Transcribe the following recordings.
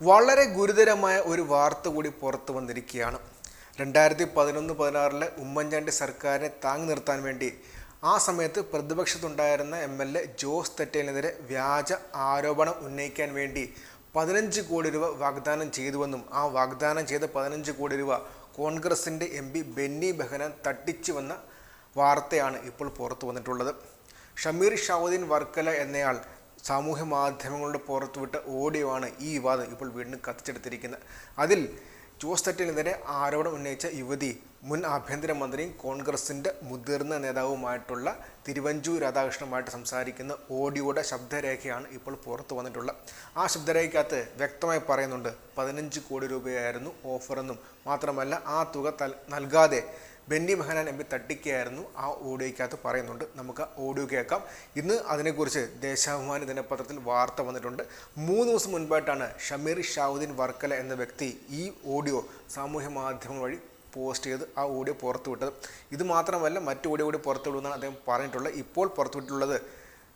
വളരെ ഗുരുതരമായ ഒരു വാർത്ത കൂടി പുറത്തു വന്നിരിക്കുകയാണ്. രണ്ടായിരത്തി പതിനൊന്ന് പതിനാറിലെ ഉമ്മൻചാണ്ടി സർക്കാരിനെ താങ്ങി നിർത്താൻ വേണ്ടി ആ സമയത്ത് പ്രതിപക്ഷത്തുണ്ടായിരുന്ന എം എൽ എ ജോസ് തെറ്റേലിനെതിരെ വ്യാജ ആരോപണം ഉന്നയിക്കാൻ വേണ്ടി പതിനഞ്ച് കോടി രൂപ വാഗ്ദാനം ചെയ്തുവെന്നും ആ വാഗ്ദാനം ചെയ്ത പതിനഞ്ച് കോടി രൂപ കോൺഗ്രസിന്റെ എം പി ബെന്നി ബെഹനാൻ തട്ടിച്ചുവെന്ന വാർത്തയാണ് ഇപ്പോൾ പുറത്തു വന്നിട്ടുള്ളത്. ഷമീർ ഷാവുദ്ദീൻ വർക്കല എന്നയാൾ സാമൂഹ്യ മാധ്യമങ്ങളുടെ പുറത്തുവിട്ട ഓഡിയോ ആണ് ഈ വിവാദം ഇപ്പോൾ വീണ്ടും കത്തിച്ചെടുത്തിരിക്കുന്നത്. അതിൽ ജോസ് തെറ്റിനെതിരെ ആരോപണം ഉന്നയിച്ച യുവതി മുൻ ആഭ്യന്തരമന്ത്രിയും കോൺഗ്രസിന്റെ മുതിർന്ന നേതാവുമായിട്ടുള്ള തിരുവഞ്ചൂർ രാധാകൃഷ്ണനുമായിട്ട് സംസാരിക്കുന്ന ഓഡിയോയുടെ ശബ്ദരേഖയാണ് ഇപ്പോൾ പുറത്തു വന്നിട്ടുള്ളത്. ആ ശബ്ദരേഖയ്ക്കകത്ത് വ്യക്തമായി പറയുന്നുണ്ട് പതിനഞ്ച് കോടി രൂപയായിരുന്നു ഓഫറെന്നും മാത്രമല്ല ആ തുക നൽകാതെ ബെന്നി മെഹനാൻ എം പി തട്ടിക്കുകയായിരുന്നു ആ ഓഡിയോയ്ക്കകത്ത് പറയുന്നുണ്ട്. നമുക്ക് ഓഡിയോ കേൾക്കാം. ഇന്ന് അതിനെക്കുറിച്ച് ദേശാഭിമാനി ദിനപത്രത്തിൽ വാർത്ത വന്നിട്ടുണ്ട്. മൂന്ന് ദിവസം മുൻപായിട്ടാണ് ഷമീർ ഷാവുദ്ദീൻ വർക്കല എന്ന വ്യക്തി ഈ ഓഡിയോ സാമൂഹ്യ മാധ്യമം വഴി പോസ്റ്റ് ചെയ്ത് ആ ഓഡിയോ പുറത്തുവിട്ടത്. ഇത് മാത്രമല്ല മറ്റു ഓഡിയോ കൂടി പുറത്തുവിടുമെന്നാണ് അദ്ദേഹം പറഞ്ഞിട്ടുള്ളത്. ഇപ്പോൾ പുറത്തുവിട്ടുള്ളത്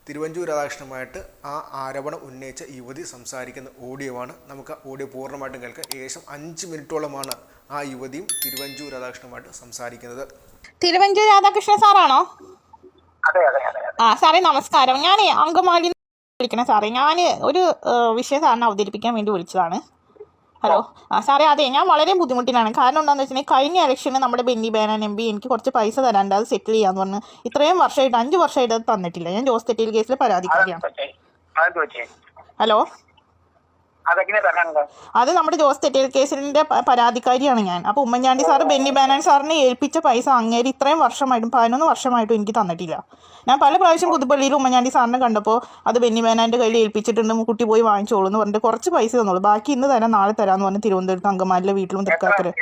തിരുവഞ്ചൂർ രാധാകൃഷ്ണനുമായിട്ട് ആ ആരോപണം ഉന്നയിച്ച യുവതി സംസാരിക്കുന്ന ഓഡിയോ ആണ്. നമുക്ക് ആ ഓഡിയോ പൂർണമായിട്ടും കേൾക്കാം. ഏകദേശം അഞ്ച് മിനിറ്റോളമാണ് ആ യുവതിയും തിരുവഞ്ചൂർ രാധാകൃഷ്ണനുമായിട്ട് സംസാരിക്കുന്നത്. തിരുവഞ്ചൂർ രാധാകൃഷ്ണൻ സാറാണോ? ആ സാറേ നമസ്കാരം. ഞാൻ അങ്കമാലി വിളിക്കണേ സാറേ. ഞാൻ ഒരു വിഷയം സാറിനെ അവതരിപ്പിക്കാൻ വേണ്ടി വിളിച്ചതാണ്. ഹലോ. ആ സാറേ അതെ ഞാൻ വളരെ ബുദ്ധിമുട്ടിലാണ്. കാരണം എന്താണെന്ന് വെച്ചിട്ടുണ്ടെങ്കിൽ കഴിഞ്ഞ ഇലക്ഷന് നമ്മുടെ ബെന്നി ബേനൻ എം പി എനിക്ക് കുറച്ച് പൈസ തരാണ്ട് അത് സെറ്റിൽ ചെയ്യാന്ന് പറഞ്ഞ് ഇത്രയും വർഷമായിട്ട് അഞ്ച് വർഷമായിട്ട് അത് തന്നിട്ടില്ല. ഞാൻ ജോസ് തെറ്റിൽ കേസിൽ പരാതിക്കാരിയാണ്. ഹലോ. അത് നമ്മുടെ ജോസ് തെറ്റേൽ കേസിന്റെ പരാതിക്കാരിയാണ് ഞാൻ. അപ്പൊ ഉമ്മൻചാണ്ടി സാറ് ബെന്നി ബാനൻ സാറിനെ ഏൽപ്പിച്ച പൈസ അങ്ങേര് ഇത്രയും വർഷമായിട്ടും പതിനൊന്ന് വർഷമായിട്ടും എനിക്ക് തന്നിട്ടില്ല. ഞാൻ പല പ്രാവശ്യം പുതുപ്പള്ളിയിൽ ഉമ്മൻചാണ്ടി സാറിനെ കണ്ടപ്പോൾ അത് ബെന്നി ബാനാന്റെ കയ്യിൽ ഏൽപ്പിച്ചിട്ടുണ്ട് കുട്ടി പോയി വാങ്ങിച്ചോളൂ എന്ന് പറഞ്ഞിട്ട് കുറച്ച് പൈസ തന്നോളൂ. ബാക്കി ഇന്ന് തരാം നാളെ തരാമെന്ന് പറഞ്ഞ് തിരുവനന്തപുരത്ത് അങ്കമാലിലെ വീട്ടിലും തൃക്കാക്കര്.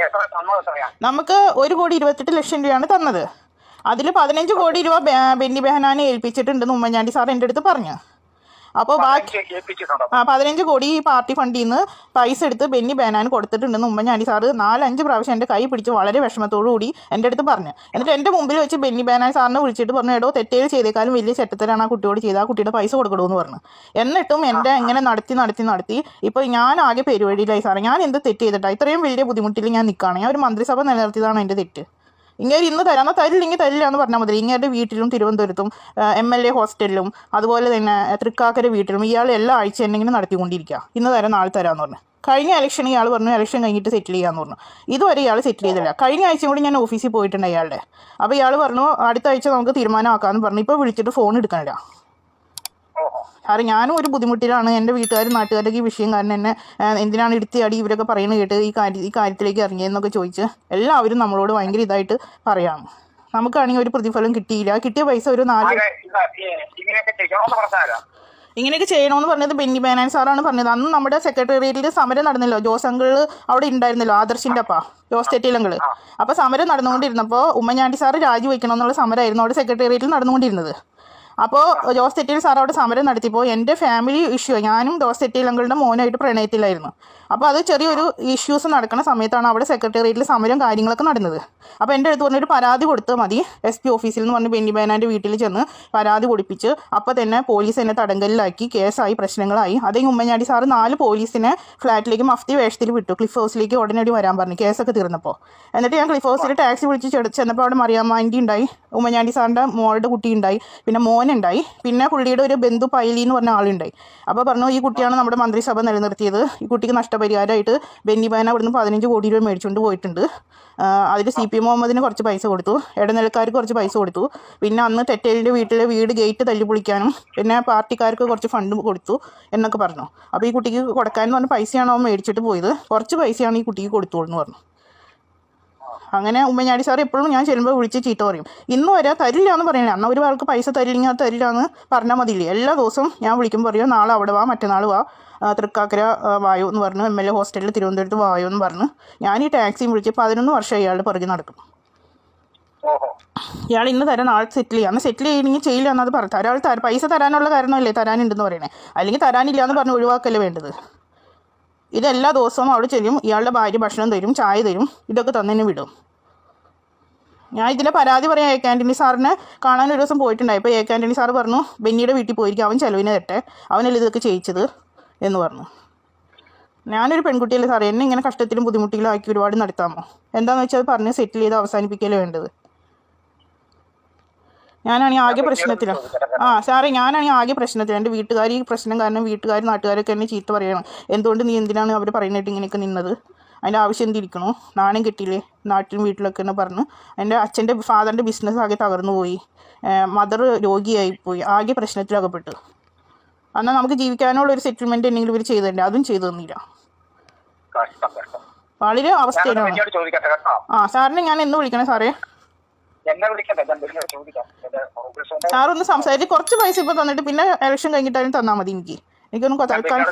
നമുക്ക് ഒരു കോടി ഇരുപത്തെട്ട് ലക്ഷം രൂപയാണ് തന്നത്. അതിൽ പതിനഞ്ച് കോടി രൂപ ബെന്നി ബെഹനാനെ ഏൽപ്പിച്ചിട്ടുണ്ടെന്ന് ഉമ്മൻചാണ്ടി സാർ എന്റെ അടുത്ത് പറഞ്ഞു. അപ്പോൾ ബാക്കി ആ പതിനഞ്ച് കോടി ഈ പാർട്ടി ഫണ്ടിൽ നിന്ന് പൈസ എടുത്ത് ബെന്നി ബേനാൻ കൊടുത്തിട്ടുണ്ടെന്ന് ഉമ്മൻചാണ്ടി സാറ് നാലഞ്ച് പ്രാവശ്യം എന്റെ കൈ പിടിച്ച് വളരെ വിഷമത്തോടു കൂടി എന്റെ അടുത്ത് പറഞ്ഞു. എന്നിട്ട് എന്റെ മുമ്പിൽ വെച്ച് ബെന്നി ബേനാൻ സാറിനെ വിളിച്ചിട്ട് പറഞ്ഞു എടോ തെറ്റേൽ ചെയ്തേക്കാളും വലിയ ചെറ്റത്തരാണ് ആ കുട്ടിയോട് ചെയ്ത് ആ കുട്ടിയുടെ പൈസ കൊടുക്കണമെന്ന് പറഞ്ഞു. എന്നിട്ടും എന്റെ ഇങ്ങനെ നടത്തി നടത്തി നടത്തി ഇപ്പോൾ ഞാൻ ആകെ പരിപാടിയിലായി സാറേ. ഞാൻ എന്ത് തെറ്റ് ചെയ്തിട്ടാണ് ഇത്രയും വലിയ ബുദ്ധിമുട്ടിൽ ഞാൻ നിൽക്കുകയാണ് ഞാൻ ഒരു മന്ത്രിസഭ നിലനിർത്തിയതാണ് എന്റെ തെറ്റ്. ഇങ്ങനെ ഇന്ന് തരാം. തരില്ലെങ്കിൽ തരില്ല എന്ന് പറഞ്ഞാൽ മതി. ഇങ്ങനെ വീട്ടിലും തിരുവനന്തപുരത്തും എം എൽ എ ഹോസ്റ്റലിലും അതുപോലെ തന്നെ തൃക്കാക്കര വീട്ടിലും ഇയാൾ എല്ലാ ആഴ്ച എന്തെങ്കിലും നടത്തിക്കൊണ്ടിരിക്കുക ഇന്ന് തരാം നാളെ തരാമെന്ന് പറഞ്ഞു. കഴിഞ്ഞ ഇലക്ഷൻ ഇയാൾ പറഞ്ഞു ഇലക്ഷൻ കഴിഞ്ഞിട്ട് സെറ്റിൽ ചെയ്യാമെന്ന് പറഞ്ഞു. ഇതുവരെ ഇയാൾ സെറ്റിൽ ചെയ്തില്ല. കഴിഞ്ഞ ആഴ്ച കൂടി ഞാൻ ഓഫീസിൽ പോയിട്ടുണ്ട് ഇയാളുടെ. അപ്പോൾ ഇയാൾ പറഞ്ഞു അടുത്ത ആഴ്ച നമുക്ക് തീരുമാനമാക്കാമെന്ന് പറഞ്ഞു. ഇപ്പോൾ വിളിച്ചിട്ട് ഫോൺ എടുക്കണില്ല. കാരണം ഞാനും ഒരു ബുദ്ധിമുട്ടിലാണ്. എന്റെ വീട്ടുകാരും നാട്ടുകാരൊക്കെ ഈ വിഷയം കാരണം എന്നെ എന്തിനാണ് ഇടുത്തിയാടി ഇവരൊക്കെ പറയുന്നത് കേട്ട് ഈ കാര്യം ഈ കാര്യത്തിലേക്ക് ഇറങ്ങിയതെന്നൊക്കെ ചോദിച്ച് എല്ലാവരും നമ്മളോട് ഭയങ്കര ഇതായിട്ട് പറയാം നമുക്കാണെങ്കിൽ ഒരു പ്രതിഫലം കിട്ടിയില്ല. കിട്ടിയ പൈസ ഒരു നാല് ഇങ്ങനെയൊക്കെ ചെയ്യണമെന്ന് പറഞ്ഞത് ബെന്നി ബേനാൻ സാറാണ് പറഞ്ഞത്. അന്ന് നമ്മുടെ സെക്രട്ടേറിയറ്റിൽ സമരം നടന്നല്ലോ. ജോസ് അങ്കിൾ അവിടെ ഉണ്ടായിരുന്നല്ലോ ആദർശിന്റെ അപ്പ ജോസ് തെറ്റിലങ്കിൾ അപ്പോൾ സമരം നടന്നുകൊണ്ടിരുന്നപ്പോൾ ഉമ്മൻചാണ്ടി സാറ് രാജിവെക്കണം എന്നുള്ള സമരമായിരുന്നു അവിടെ സെക്രട്ടേറിയറ്റിൽ നടന്നുകൊണ്ടിരുന്നത്. അപ്പോൾ ജോസ് തെറ്റിയിൽ സാർ അവിടെ സമരം നടത്തിയപ്പോൾ എന്റെ ഫാമിലി ഇഷ്യൂ ഞാനും ജോസ് തെറ്റിയിൽ അങ്ങളുടെ മോനായിട്ട് പ്രണയത്തിലായിരുന്നു. അപ്പോൾ അത് ചെറിയൊരു ഇഷ്യൂസ് നടക്കുന്ന സമയത്താണ് അവിടെ സെക്രട്ടേറിയറ്റിൽ സമരം കാര്യങ്ങളൊക്കെ നടന്നത്. അപ്പോൾ എന്റെ അടുത്ത് പറഞ്ഞൊരു പരാതി കൊടുത്താൽ മതി. എസ് പി ഓഫീസിൽ നിന്ന് പറഞ്ഞ് ബെന്നി ബേനാന്റെ വീട്ടിൽ ചെന്ന് പരാതി കൊടുപ്പിച്ച് അപ്പോൾ തന്നെ പോലീസ് എന്നെ തടങ്കലിലാക്കി കേസായി പ്രശ്നങ്ങളായി. അതേ ഉമ്മൻചാണ്ടി സാറ് നാല് പോലീസിനെ ഫ്ലാറ്റിലേക്ക് മഫ്തി വേഷത്തിൽ വിട്ടു. ക്ലിഫ് ഹൗസിലേക്ക് ഉടനടി വരാൻ പറഞ്ഞു കേസൊക്കെ തീർന്നപ്പോൾ എന്നിട്ട് ഞാൻ ക്ലിഫ് ഹൗസിൽ ടാക്സി വിളിച്ച് ചെന്നപ്പോൾ അവിടെ മറിയാമ്മാന്റെ ഉണ്ടായി. ഉമ്മൻചാണ്ടി സാറിന്റെ മോളുടെ കുട്ടി ഉണ്ടായി. പിന്നെ മോനുണ്ടായി പിന്നെ പുള്ളിയുടെ ഒരു ബന്ധു പൈലി എന്ന് പറഞ്ഞ ആളുണ്ടായി. അപ്പോൾ പറഞ്ഞു ഈ കുട്ടിയാണ് നമ്മുടെ മന്ത്രിസഭ നിലനിർത്തിയത്. ഈ കുട്ടിക്ക് നഷ്ടപരിഹാരമായിട്ട് ബെന്നി ബാന അവിടുന്ന് പതിനഞ്ച് കോടി രൂപ മേടിച്ചുകൊണ്ട് പോയിട്ടുണ്ട്. അതിൽ സി പി മുഹമ്മദിന് കുറച്ച് പൈസ കൊടുത്തു. ഇടനിലക്കാർക്ക് കുറച്ച് പൈസ കൊടുത്തു. പിന്നെ അന്ന് തെറ്റേലിന്റെ വീട്ടിലെ വീട് ഗേറ്റ് തല്ലിപ്പൊളിക്കാനും പിന്നെ പാർട്ടിക്കാർക്ക് കുറച്ച് ഫണ്ട് കൊടുത്തു എന്നൊക്കെ പറഞ്ഞു. അപ്പോൾ ഈ കുട്ടിക്ക് കൊടുക്കാമെന്ന് പറഞ്ഞ പൈസയാണ് അവൻ മേടിച്ചിട്ട് പോയത്? കുറച്ച് പൈസയാണ് ഈ കുട്ടിക്ക് കൊടുത്തോളൂ എന്ന് പറഞ്ഞു. അങ്ങനെ ഉമ്മൻചാണ്ടി സാർ എപ്പോഴും ഞാൻ ചെല്ലുമ്പോൾ വിളിച്ച് ചീത്ത പറയും. ഇന്ന് വരെ തരില്ല എന്ന് പറയുന്നില്ല അന്ന് ഒരു ആൾക്ക് പൈസ തരില്ലെങ്കിൽ അത് തരില്ല എന്ന് പറഞ്ഞാൽ മതിയില്ലേ? എല്ലാ ദിവസവും ഞാൻ വിളിക്കുമ്പോൾ പറയും നാളെ അവിടെ വാ മറ്റന്നാൾ വാ. തൃക്കാക്കര വായു എന്ന് പറഞ്ഞു. എം എൽ എ ഹോസ്റ്റലിൽ തിരുവനന്തപുരത്ത് വായു എന്ന് പറഞ്ഞു. ഞാൻ ഈ ടാക്സിയും വിളിച്ച് പതിനൊന്ന് വർഷം ഇയാൾ പുറകെ നടക്കും. ഇയാൾ ഇന്ന് തരാൻ നാളെ സെറ്റിൽ ചെയ്യാം. അന്ന് സെറ്റിൽ ചെയ്യണമെങ്കിൽ ചെയ്യില്ല എന്നത് പറഞ്ഞു തരാൾ തര പൈസ തരാനുള്ള കാരണമല്ലേ തരാനുണ്ടെന്ന് പറയണേ? അല്ലെങ്കിൽ തരാനില്ല എന്ന് പറഞ്ഞ് ഒഴിവാക്കല്ലേ വേണ്ടത്? ഇതെല്ലാ ദിവസവും അവിടെ ചെല്ലും ഇയാളുടെ ഭാര്യ ഭക്ഷണം തരും ചായ തരും ഇതൊക്കെ തന്നെ വിടും. ഞാൻ ഇതിലെ പരാതി പറയാം എ ആന്റണി സാറിനെ കാണാൻ ഒരു ദിവസം പോയിട്ടുണ്ടായി. അപ്പോൾ എ ആന്റണി സാറ് പറഞ്ഞു ബെന്നിയുടെ വീട്ടിൽ പോയിരിക്കും. അവൻ ചെലവിനെ തട്ടെ അവനല്ലേ ഇതൊക്കെ ചെയ്യിച്ചത്? എന്ന് പറഞ്ഞു. ഞാനൊരു പെൺകുട്ടിയല്ലേ സാറേ. എന്നെ ഇങ്ങനെ കഷ്ടത്തിലും ബുദ്ധിമുട്ടിലും ആക്കി ഒരുപാട് നടത്താമോ? എന്താണെന്ന് വെച്ചാൽ പറഞ്ഞ് സെറ്റിൽ ചെയ്ത് അവസാനിപ്പിക്കലേ വേണ്ടത്? ഞാനാണെങ്കിൽ ആകെ പ്രശ്നത്തിലാണ് ആ സാറേ ഞാനാണെങ്കിൽ ആകെ പ്രശ്നത്തിൽ എന്റെ വീട്ടുകാർ ഈ പ്രശ്നം കാരണം വീട്ടുകാർ നാട്ടുകാരൊക്കെ എന്നെ ചീത്ത പറയണം. എന്തുകൊണ്ട് നീ എന്തിനാണ് അവർ പറയുന്നിട്ട് ഇങ്ങനെയൊക്കെ നിന്നത്? അതിന്റെ ആവശ്യം എന്തിരിക്കണോ നാണം കിട്ടിയില്ലേ? നാട്ടിലും വീട്ടിലൊക്കെ എന്ന് പറഞ്ഞു. എന്റെ അച്ഛന്റെ ഫാദറിന്റെ ബിസിനസ് ആകെ തകർന്നു പോയി. മദർ രോഗിയായി പോയി. ആകെ പ്രശ്നത്തിലകപ്പെട്ടു എന്നാൽ നമുക്ക് ജീവിക്കാനുള്ള ഒരു സെറ്റിൽമെന്റ് എന്തെങ്കിലും ഇവർ ചെയ്തു തരണ്ടേ അതും ചെയ്തു തന്നില്ല. വളരെ അവസ്ഥയിലാണ്. ആ സാറിനെ ഞാൻ എന്ന് വിളിക്കണേ സാറേ? സാറൊന്ന് സംസാരിച്ച് കുറച്ച് പൈസ ഇപ്പൊ തന്നിട്ട് പിന്നെ ഇലക്ഷൻ കഴിഞ്ഞിട്ടാലും തന്നാ മതി എനിക്ക്. എനിക്കൊന്നും തൽക്കാലം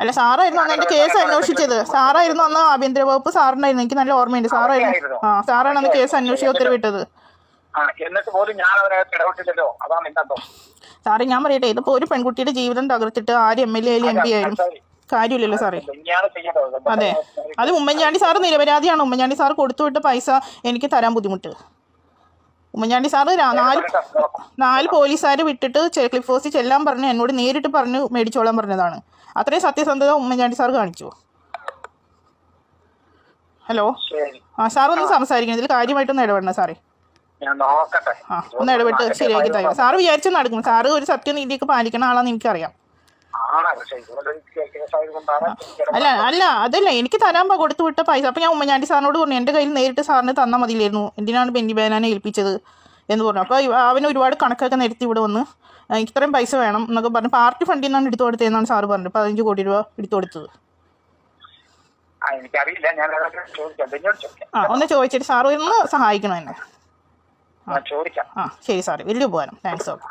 അല്ല സാറായിരുന്നു അന്ന് എന്റെ കേസ് അന്വേഷിച്ചത്. സാറായിരുന്നു അന്ന് ആഭ്യന്തര വകുപ്പ് സാറിനായിരുന്നു. എനിക്ക് നല്ല ഓർമ്മയുണ്ട്. സാറായിരുന്നു. ആ സാറാണ് അന്ന് കേസ് അന്വേഷിച്ച് ഉത്തരവിട്ടത്. ആ എന്നിട്ട് പോലും ഞാൻ അവരകത്ത് ഇടപെട്ടില്ലല്ലോ. അതാണ് എന്റെ അന്തം സാറേ ഞാൻ പറയട്ടെ. ഇതിപ്പോ ഒരു പെൺകുട്ടിയുടെ ജീവിതം തകർത്തിട്ട് ആര് M L A M P ആയാലും കാര്യമില്ലല്ലോ സാറേ. അതെ അത്. ഉമ്മൻചാണ്ടി സാറ് നിരപരാധിയാണ്. ഉമ്മൻചാണ്ടി സാർ കൊടുത്തുവിട്ട പൈസ എനിക്ക് തരാൻ ബുദ്ധിമുട്ട്. ഉമ്മൻചാണ്ടി സാറ് നാല് നാല് പോലീസുകാർ വിട്ടിട്ട് ക്ലിഫ് ഹൗസിൽ ചെല്ലാൻ പറഞ്ഞു എന്നോട് നേരിട്ട് പറഞ്ഞ് മേടിച്ചോളാൻ പറഞ്ഞതാണ്. അത്രയും സത്യസന്ധത ഉമ്മൻചാണ്ടി സാർ കാണിച്ചു. ഹലോ? ആ സാർ ഒന്ന് സംസാരിക്കണം. ഇതിൽ കാര്യമായിട്ടൊന്ന് ഇടപെടണം സാറേ. ആ ഒന്ന് ഇടപെട്ട് ശരിയാക്കി തരാം. സാറ് വിചാരിച്ചു നടക്കും സാറ് ഒരു സത്യനീതിയൊക്കെ പാലിക്കണ ആളാന്ന് എനിക്കറിയാം. ആണ് പക്ഷേ ഇതുപോലെ ഒരു കേസായതുകൊണ്ടാണ് അല്ല അല്ല അതല്ല. എനിക്ക് തരാൻ കൊടുത്തു വിട്ട പൈസ. അപ്പം ഞാൻ ഉമ്മൻചാണ്ടി സാറിനോട് പറഞ്ഞു എന്റെ കയ്യിൽ നേരിട്ട് സാറിന് തന്നാൽ മതിയില്ലായിരുന്നു. എന്തിനാണ് ബെന്നി ബേനാനെ ഏൽപ്പിച്ചത്? എന്ന് പറഞ്ഞു. അപ്പോൾ അവന് ഒരുപാട് കണക്കൊക്കെ നിരത്തി ഇവിടെ വന്ന് എനിക്ക് ഇത്രയും പൈസ വേണം എന്നൊക്കെ പറഞ്ഞു പാർട്ടി ഫണ്ടിൽ നിന്നാണ് എടുത്തു കൊടുത്തതെന്നാണ് സാറ് പറഞ്ഞത്. പതിനഞ്ച് കോടി രൂപ എടുത്തു കൊടുത്തത്. ആ എനിക്കറിയില്ല. ഞാൻ ആ ഒന്ന് ചോദിച്ചിട്ട് സാറ് ഒന്ന് സഹായിക്കണം എന്നെ. ആ. ശരി സാറ്. വലിയ ഉപകാരം. Thanks okay